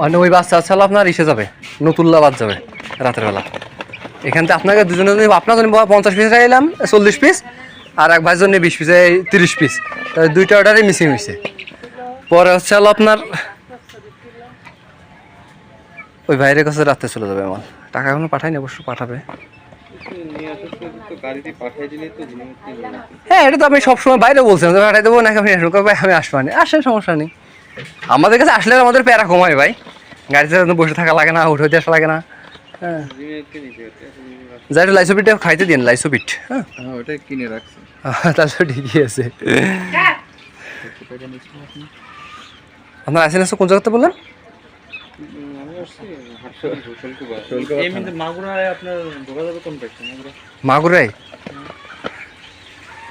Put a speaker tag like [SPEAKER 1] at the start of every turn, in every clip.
[SPEAKER 1] মানে ওই বাচ্চা ছাড়া আপনার ইসে যাবে নতুল্লাবাদ যাবে রাতের বেলা। এখান থেকে আপনাকে দুজনে আপনার জন্য পঞ্চাশ পিস চাইলাম চল্লিশ পিস আর এক ভাইয়ের জন্য বিশ পিস তিরিশ পিস দুইটা অর্ডারে মিসিং হয়েছে পরে হচ্ছে হলো আপনার, ওই ভাইয়ের কাছে রাতে চলে যাবে আমার। টাকা এখনও পাঠায়নি, অবশ্য পাঠাবে। হ্যাঁ এটা তো আমি সবসময় বাইরে বলছিলাম পাঠাই দেবো নাকি আমি আসব? আমি আসব আসেন সমস্যা নেই আমাদের কাছে আসলে আমাদের প্যারা কমায় ভাই। গাড়িতে বসে থাকা লাগে না উঠে আসা লাগে না। হ্যাঁ। যাই লাইসোপিটটা খাইতে দিন লাইসোপিট হ্যাঁ।
[SPEAKER 2] হ্যাঁ ওটা কিনে রাখছি।
[SPEAKER 1] তাহলে ঠিকই আছে। আপনার কোন জায়গাতে বললেন?
[SPEAKER 2] মাগুরায় আপনার ঢোকা যাবে কোন পেটে মাগুরা
[SPEAKER 1] মাগুরাই
[SPEAKER 2] মাগুরা এগুলো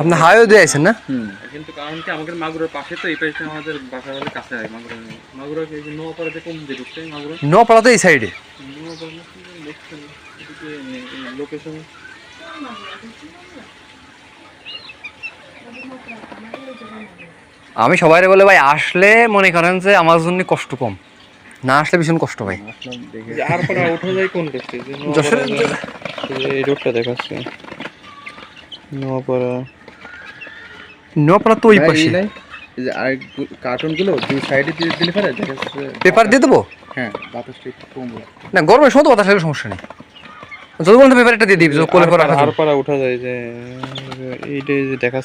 [SPEAKER 1] আপনি হাইওয়ে দিয়ে আইসেন না?
[SPEAKER 2] কিন্তু কারণ কি আমাদের মাগুরার পাশে তো এই পাশে আমাদের বাসা বাড়ির কাছে হয় মাগুরা মাগুরা এই যে নোয়াপাড়াতে কোন যে ঢুকছে? মাগুরা?
[SPEAKER 1] এই সাইডে?
[SPEAKER 2] লোকেশন
[SPEAKER 1] আমি সবাই বলে ভাই আসলে মনে করেন যে আমার জন্য কষ্ট কম। না আসলে ভীষণ কষ্ট ভাই।
[SPEAKER 2] আর পরে উঠে যায় কোন
[SPEAKER 1] যশোর
[SPEAKER 2] এই রোডটা দেখাচ্ছে। নোয়াপাড়া
[SPEAKER 1] নোয়াপাড়া তো ওই পাশে।
[SPEAKER 2] এই যে আর কার্টুনগুলো দুই সাইডে দিয়ে দিলে পারে
[SPEAKER 1] পেপার দিয়ে দেবো?
[SPEAKER 2] হ্যাঁ বাতাসটা একটু কমবে।
[SPEAKER 1] না গরমের সময় তো বাতাস লাগলে সমস্যা নেই। যদি বলতে পেপার একটা দিয়ে দিবি কোলে করে রাখা
[SPEAKER 2] আর পারা উঠা যায় যে এইটাই যে দেখাচ্ছে।